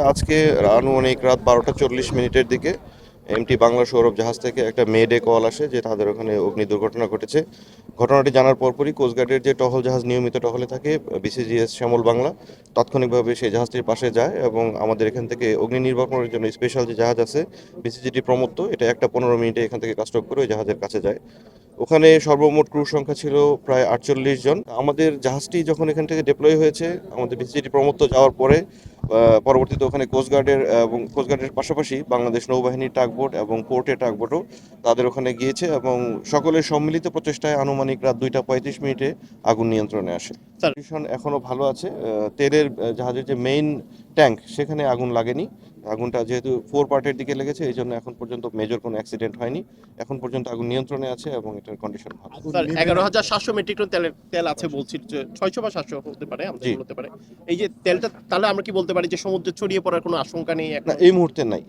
আজকে আনুমানিক রাত বারোটা চল্লিশ মিনিটের দিকে এমটি বাংলা সৌরভ জাহাজ থেকে একটা মেডে কল আসে যে তাদের ওখানে অগ্নি দুর্ঘটনা ঘটেছে। ঘটনাটি জানার পরপরই কোস্টগার্ডের যে টহল জাহাজ নিয়মিত টহলে থাকে, বিসিজিএস শ্যামল বাংলা, তাৎক্ষণিকভাবে সেই জাহাজটির পাশে যায় এবং আমাদের এখান থেকে অগ্নি নির্বাপনের জন্য স্পেশাল যে জাহাজ আছে, বিসিজিটি প্রমত্ত, এটা একটা পনেরো মিনিটে এখান থেকে কাস্টক করে ওই জাহাজের কাছে যায়। ওখানে সর্বমোট ক্রু সংখ্যা ছিল প্রায় আটচল্লিশ জন। আমাদের জাহাজটি যখন এখান থেকে ডিপ্লয় হয়েছে, আমাদের বিসিজিটি প্রমত্ত যাওয়ার পরে পরবর্তীতে ওখানে কোস্টগার্ডের এবং কোস্টগার্ডের পাশাপাশি বাংলাদেশ নৌবাহিনীর টাকবোট এবং পোর্টে টাকবোটও তাদের ওখানে গিয়েছে এবং সকলের সম্মিলিত প্রচেষ্টায় আনুমানিক রাত দুইটা পঁয়ত্রিশ মিনিটে আগুন নিয়ন্ত্রণে আসে। কন্ডিশন এখনও ভালো আছে তেলের জাহাজের যে মেইন ট্যাঙ্ক সেখানে আগুন লাগেনি। আগুনটা যেহেতু ফোর পার্টের দিকে লেগেছে এই জন্য এখন পর্যন্ত মেজর কোনো অ্যাক্সিডেন্ট হয়নি। এখন পর্যন্ত আগুন নিয়ন্ত্রণে আছে এবং এটার কন্ডিশন ভালো। স্যার এগারো হাজার সাতশো মেট্রিক টন তেলের তেল আছে বলছি যে ছয়শো বা সাতশো হতে পারে আমাদের জি। হতে পারে। এই যে তেলটা তাহলে আমরা কি বলতে পারি যে সমুদ্রে ছড়িয়ে পড়ার কোনো আশঙ্কা নেই না এই মুহূর্তে নাই।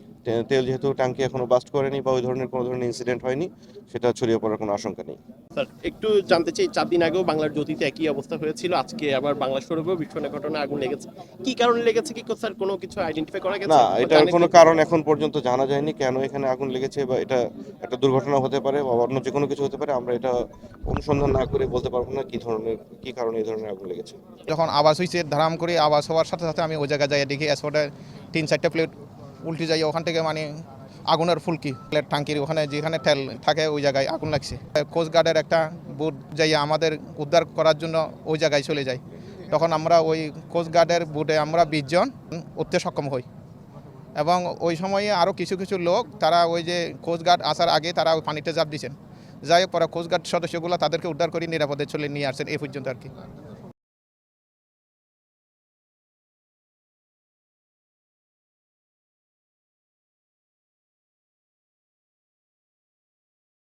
তেল যেহেতু ট্যাঙ্কি এখনও বাস্ট করেনি বা ওই ধরনের কোনো ধরনের ইনসিডেন্ট হয়নি সেটা ছড়িয়ে পড়ার কোনো আশঙ্কা নেই। স্যার একটু জানতে চাই চার দিন আগেও বাংলার জ্যোতিতে একই অবস্থা হয়েছিল আজকে আবার বাংলা সৌরভেও বিস্ফোরণের ঘটনা আগুন লেগেছে। কি কারণে লেগেছে কি স্যার কোনো কিছু আইডেন্টিফাই করা গেছে? না এটার কোনো কারণ এখন পর্যন্ত জানা যায়নি কেন এখানে আগুন লেগেছে বা এটা একটা দুর্ঘটনা হতে পারে বা অন্য যে কোনো কিছু হতে পারে আমরা এটা অনুসন্ধান না করে বলতে পারব না কি ধরনের কি কারণে এই ধরনের আগুন লেগেছে। যখন আওয়াজ হয়েছে ধারাম করে আওয়াজ হওয়ার সাথে সাথে আমি ওই জায়গায় যাই দেখি এসপটে তিন চারটে প্লেট উল্টে যাই ওখান থেকে মানে আগুনের ফুলকি প্লেট টাঙ্কির ওখানে যেখানে ঠেল থাকে, ওই জায়গায় আগুন লাগছে। কোস্টগার্ডের একটা বুট যাই আমাদের উদ্ধার করার জন্য ওই জায়গায় চলে যায়। তখন আমরা ওই কোস্টগার্ডের বুটে আমরা বিশজন উঠতে সক্ষম হই। এবং ওই সময়ে আরও কিছু কিছু লোক, তারা ওই যে কোস্টগার্ড আসার আগে তারা ওই পানিতে জাপ দিয়েছেন যাই হোক, পরে কোস্টগার্ড সদস্যগুলো তাদেরকে উদ্ধার করে নিরাপদে চলে নিয়ে আসছেন, এই পর্যন্ত আর কি।